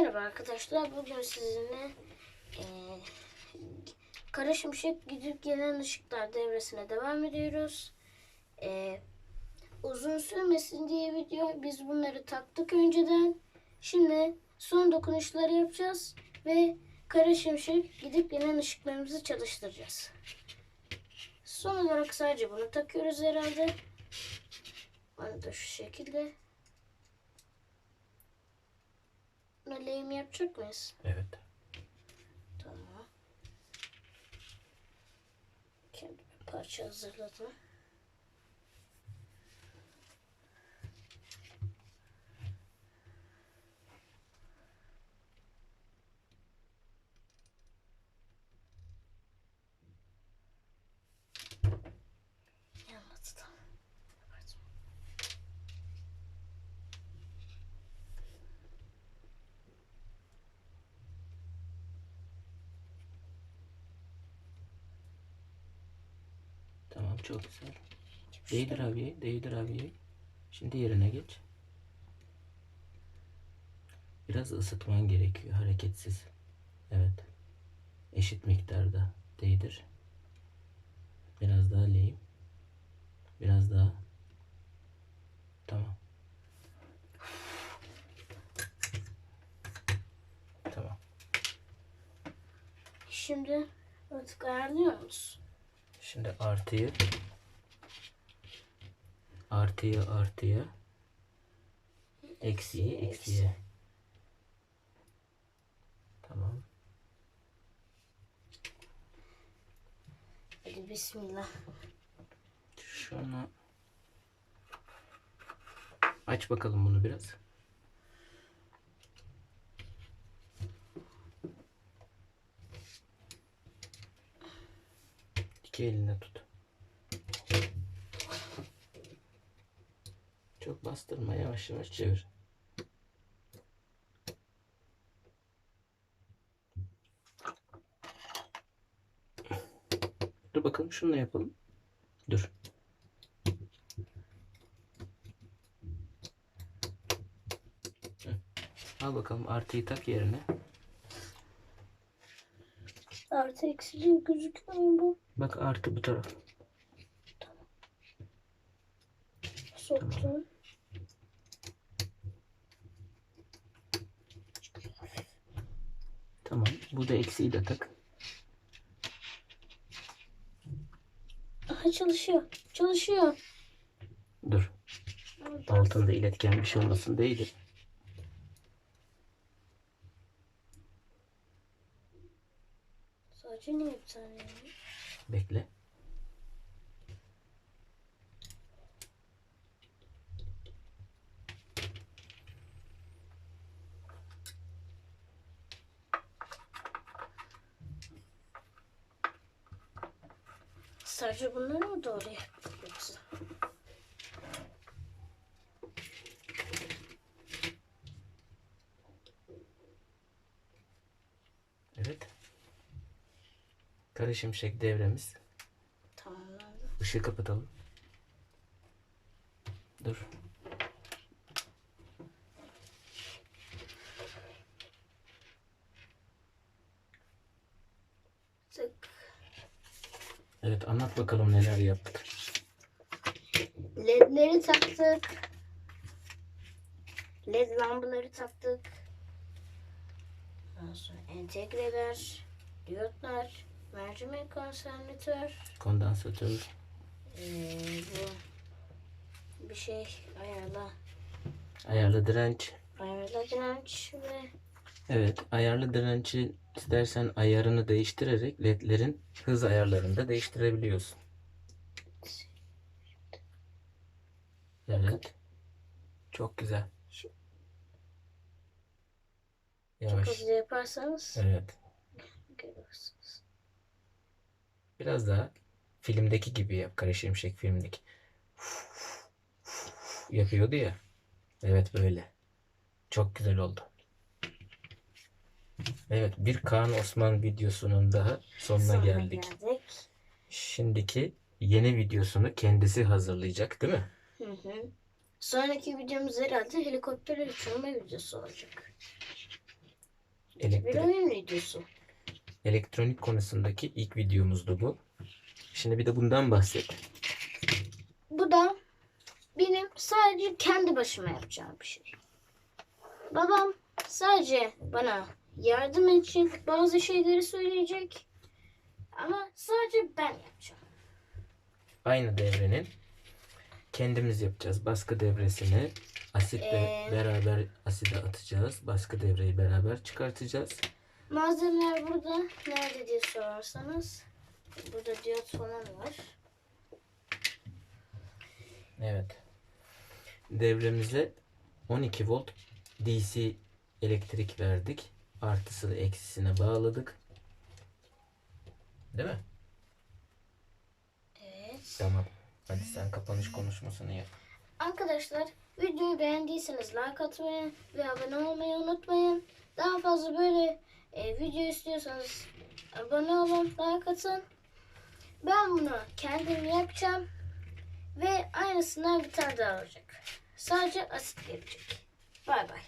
Merhaba arkadaşlar. Bugün sizinle eee Kara Şimşek gidip gelen ışıklar devresine devam ediyoruz. Eee, uzun sürmesin diye video biz bunları taktık önceden. Şimdi son dokunuşları yapacağız ve Kara Şimşek gidip gelen ışıklarımızı çalıştıracağız. Son olarak sadece bunu takıyoruz herhalde. Onu da şu şekilde. Lehim yapacak mıyız? Evet. Tamam. Kendime parça hazırladım. Yanmadı da. Evet. Tamam çok güzel. Değdir abiye, değdir abiye. Şimdi yerine geç. Biraz ısıtman gerekiyor hareketsiz. Evet. Eşit miktarda değdir. Biraz daha lehim. Biraz daha. Tamam. Tamam. Şimdi artık ayarlıyor musun? Şimdi artıyı artıyı artıya eksiği eksiye. Tamam. Hadi bismillah. Şunu aç bakalım bunu biraz. İki eline tut. Çok bastırma yavaş yavaş çevir. Dur bakalım şunu yapalım. Dur. Al bakalım artıyı tak yerine. Artı eksici gözüküyor mu bu? Bak artı bu taraf. Soktum. Tamam. Bu da eksiği de tak. Aha çalışıyor. Çalışıyor. Dur. Altında iletken bir şey olmasın değil. Sadece niye bir tane yani? Bekle. Sadece bunları mı doğru yaptık yoksa? Evet. Kara şimşek devremiz. Tamamlandı. Işığı kapatalım. Dur. Tık. Evet anlat bakalım neler yaptık. Ledleri taktık. Led lambaları taktık. Ondan sonra entegreler, diyotlar, mercimek konsantratör, Kondansatör. ee, bu bir şey ayarla, Ayarlı direnç. ayarla direnç ve Evet, ayarlı direnci istersen ayarını değiştirerek ledlerin hız ayarlarını da değiştirebiliyorsun. Evet. Çok güzel. çok Yavaş. hızlı yaparsanız Evet. görürsünüz. Biraz daha filmdeki gibi yap. Kara Şimşek filmdeki. Yapıyordu ya. Evet böyle. Çok güzel oldu. Evet bir Kaan Osman videosunun daha sonuna Sonra geldik. geldik. Şimdiki yeni videosunu kendisi hazırlayacak değil mi? Hı hı. Sonraki videomuz herhalde helikopter uçurma videosu olacak. Bir Elektrik, oyun videosu. Elektronik konusundaki ilk videomuzdu bu. Şimdi bir de bundan bahset. Bu da benim sadece kendi başıma yapacağım bir şey. Babam sadece bana yardım için bazı şeyleri söyleyecek. Ama sadece ben yapacağım. Aynı devrenin kendimiz yapacağız. Baskı devresini asitle Ee? beraber aside atacağız. Baskı devreyi beraber çıkartacağız. Malzemeler burada. Nerede diye sorarsanız. Burada diyot falan var. Evet. Devremize 12 volt DC elektrik verdik. Artısı eksisine bağladık. Değil mi? Evet. Tamam. Hadi sen kapanış konuşmasını yap. Arkadaşlar videoyu beğendiyseniz like atmayı ve abone olmayı unutmayın. Daha fazla böyle e, video istiyorsanız abone olun, like atın. Ben bunu kendim yapacağım. Ve aynısından bir tane daha olacak. Sadece asit gelecek. Bay bay.